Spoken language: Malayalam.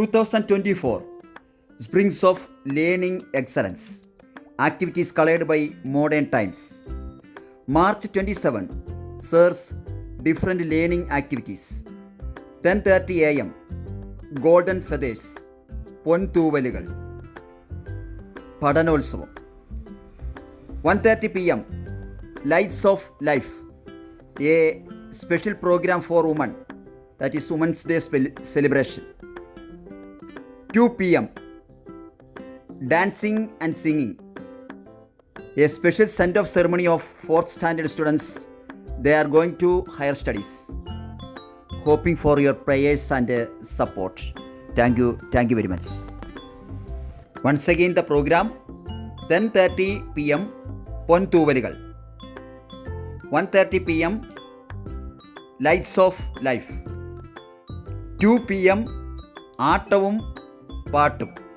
to thousand twenty four springs of learning excellence activities called by modern times March twenty seven serves different learning activities ten thirty A M golden feathers പൊൻതൂവലുകൾ പഠനോത്സവം one thirty P M lights of life a special programme for woman that is women's day celebration two P M dancing and singing a special send off ceremony of fourth standard students they are going to higher studies hoping for your prayers and support thank you thank you very much once again the programme ten thirty P M പൊൻതൂവലുകൾ one thirty P M lights of life two P M ആട്ടവും പാട്ടും